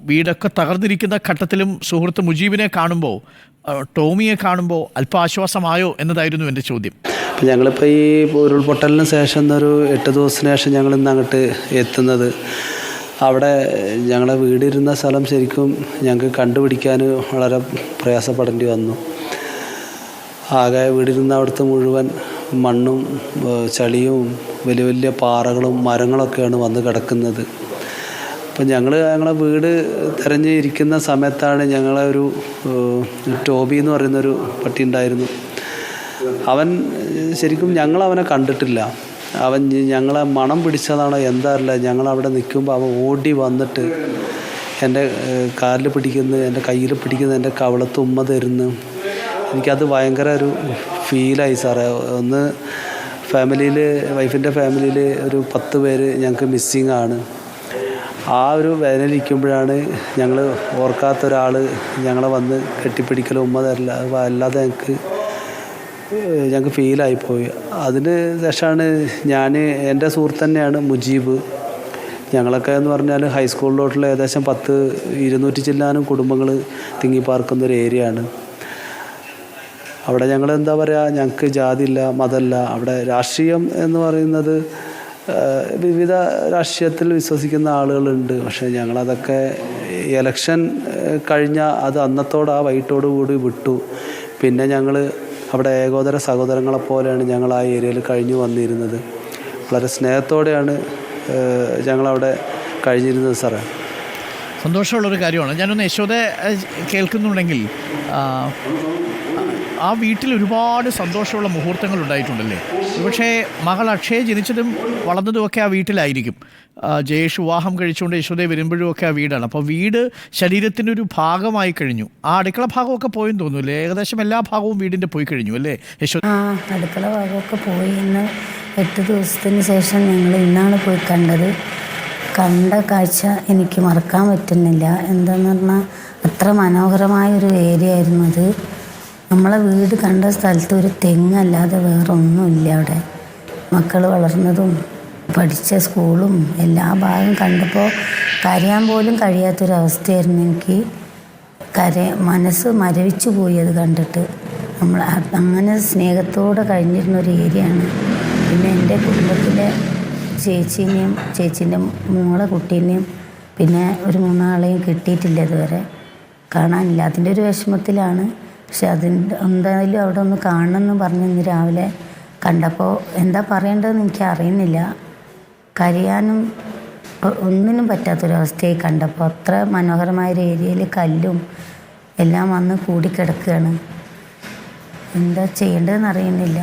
വീടൊക്കെ തകർന്നിരിക്കുന്ന ഘട്ടത്തിലും സുഹൃത്ത് മുജീബിനെ കാണുമ്പോൾ ടോമിയെ കാണുമ്പോൾ അല്പ ആശ്വാസമായോ എന്നതായിരുന്നു എന്റെ ചോദ്യം. അപ്പം ഞങ്ങളിപ്പോൾ ഈ ഉരുൾപൊട്ടലിന് ശേഷം ഒരു എട്ട് ദിവസത്തിന് ശേഷം ഞങ്ങൾ ഇന്ന് അങ്ങോട്ട് എത്തുന്നത്. അവിടെ ഞങ്ങളെ വീടിരുന്ന സ്ഥലം ശരിക്കും ഞങ്ങൾക്ക് കണ്ടുപിടിക്കാൻ വളരെ പ്രയാസപ്പെടേണ്ടി വന്നു. ആകെ വീടിരുന്ന അവിടുത്തെ മുഴുവൻ മണ്ണും ചളിയും വലിയ വലിയ പാറകളും മരങ്ങളൊക്കെയാണ് വന്ന് കിടക്കുന്നത്. അപ്പം ഞങ്ങൾ ഞങ്ങളെ വീട് തിരഞ്ഞിരിക്കുന്ന സമയത്താണ് ഞങ്ങളെ ഒരു ടോബി എന്ന് പറയുന്നൊരു പട്ടി ഉണ്ടായിരുന്നു. അവൻ ശരിക്കും ഞങ്ങൾ അവനെ കണ്ടിട്ടില്ല. അവൻ ഞങ്ങളെ മണം പിടിച്ചതാണോ എന്താ ഞങ്ങൾ അവിടെ നിൽക്കുമ്പോൾ അവൻ ഓടി വന്നിട്ട് എന്റെ കാലിൽ പിടിക്കുന്നു എന്റെ കയ്യിൽ പിടിക്കുന്നു എന്റെ കവളത്ത് ഉമ്മ തരുന്നു. എനിക്കത് ഭയങ്കര ഒരു ഫീലായി സാറേ. ഒന്ന് ഫാമിലിയിൽ വൈഫിന്റെ ഫാമിലിയിൽ ഒരു പത്ത് പേര് ഞങ്ങൾക്ക് മിസ്സിങ് ആണ് ആ ഒരു വേദനയിലിരിക്കുമ്പോഴാണ് ഞങ്ങൾ ഓർക്കാത്ത ഒരാൾ ഞങ്ങളെ വന്ന് കെട്ടിപ്പിടിക്കലും ഉമ്മ തരില്ല അല്ലാതെ ഞങ്ങൾക്ക് ഞങ്ങൾക്ക് ഫീലായിപ്പോയി. അതിന് ശേഷമാണ് ഞാൻ എന്റെ സുഹൃത്ത് തന്നെയാണ് മുജീബ്. ഞങ്ങളൊക്കെ എന്ന് പറഞ്ഞാൽ ഹൈസ്കൂളിലോട്ടുള്ള ഏകദേശം പത്ത് ഇരുന്നൂറ്റി ചില്ലാനും കുടുംബങ്ങൾ തിങ്ങിപ്പാർക്കുന്ന ഒരു ഏരിയ ആണ് അവിടെ ഞങ്ങൾ എന്താ പറയുക ഞങ്ങൾക്ക് ജാതിയില്ല മതമല്ല അവിടെ രാഷ്ട്രീയം എന്ന് പറയുന്നത് വിവിധ രാഷ്ട്രീയത്തിൽ വിശ്വസിക്കുന്ന ആളുകളുണ്ട്. പക്ഷേ ഞങ്ങളതൊക്കെ എലക്ഷൻ ഏഹ്, കഴിഞ്ഞ അത് അന്നത്തോടെ ആ വൈകിട്ടോടു കൂടി വിട്ടു. പിന്നെ ഞങ്ങൾ അവിടെ ഏകോദര സഹോദരങ്ങളെ പോലെയാണ് ഞങ്ങൾ ആ ഏരിയയിൽ കഴിഞ്ഞു വന്നിരുന്നത്. വളരെ സ്നേഹത്തോടെയാണ് ഞങ്ങളവിടെ കഴിഞ്ഞിരുന്നത് സാറേ. സന്തോഷമുള്ളൊരു കാര്യമാണ്. ഞാനൊന്ന് യശോദ കേൾക്കുന്നുണ്ടെങ്കിൽ ആ, വീട്ടിൽ ഒരുപാട് സന്തോഷമുള്ള മുഹൂർത്തങ്ങൾ ഉണ്ടായിട്ടുണ്ടല്ലേ പക്ഷേ മകൾ അക്ഷയ ജനിച്ചതും വളർന്നതുമൊക്കെ ആ വീട്ടിലായിരിക്കും. ജയേഷ് വിവാഹം കഴിച്ചുകൊണ്ട് യശോദയെ വരുമ്പോഴും ഒക്കെ ആ വീടാണ്. അപ്പോൾ വീട് ശരീരത്തിന്റെ ഒരു ഭാഗമായി കഴിഞ്ഞു. ആ അടുക്കള ഭാഗമൊക്കെ പോയെന്ന് തോന്നുന്നില്ലേ ഏകദേശം എല്ലാ ഭാഗവും വീടിന്റെ പോയി കഴിഞ്ഞു അല്ലേ? യശോദ അടുക്കള ഭാഗമൊക്കെ പോയി ഇന്ന് എട്ട് ദിവസത്തിന് ശേഷം ഞങ്ങൾ ഇന്നാണ് പോയി കണ്ടത്. കണ്ട കാഴ്ച എനിക്ക് മറക്കാൻ പറ്റുന്നില്ല. എന്താന്ന് പറഞ്ഞാൽ അത്ര മനോഹരമായ ഒരു ഏരിയ ആയിരുന്നു അത്. നമ്മളെ വീട് കണ്ട സ്ഥലത്ത് ഒരു തെങ്ങല്ലാതെ വേറെ ഒന്നുമില്ല അവിടെ. മക്കൾ വളർന്നതും പഠിച്ച സ്കൂളും എല്ലാ ഭാഗം കണ്ടപ്പോൾ കരയാൻ പോലും കഴിയാത്തൊരവസ്ഥയായിരുന്നു എനിക്ക്. കര മനസ്സ് മരവിച്ചു പോയി അത് കണ്ടിട്ട്. നമ്മൾ അങ്ങനെ സ്നേഹത്തോടെ കഴിഞ്ഞിരുന്ന ഒരു ഏരിയയാണ്. പിന്നെ എന്റെ കുടുംബത്തിലെ ചേച്ചീനെയും ചേച്ചീന്റെ മോളെ കുട്ടീനെയും പിന്നെ ഒരു മൂന്നാളെയും കിട്ടിയിട്ടില്ല ഇതുവരെ. കാണാനില്ല. അതിന്റെ ഒരു വിഷമത്തിലാണ് പക്ഷെ അതിന്റെ എന്തായാലും അവിടെ ഒന്ന് കാണണമെന്ന് പറഞ്ഞ് ഇന്ന് രാവിലെ കണ്ടപ്പോൾ എന്താ പറയേണ്ടതെന്ന് എനിക്ക് അറിയുന്നില്ല കരയാനും ഒന്നിനും പറ്റാത്തൊരവസ്ഥയായി കണ്ടപ്പോൾ അത്ര മനോഹരമായ ഒരു ഏരിയയിൽ കല്ലും എല്ലാം വന്ന് കൂടിക്കിടക്കുകയാണ്. എന്താ ചെയ്യേണ്ടതെന്ന് അറിയുന്നില്ല.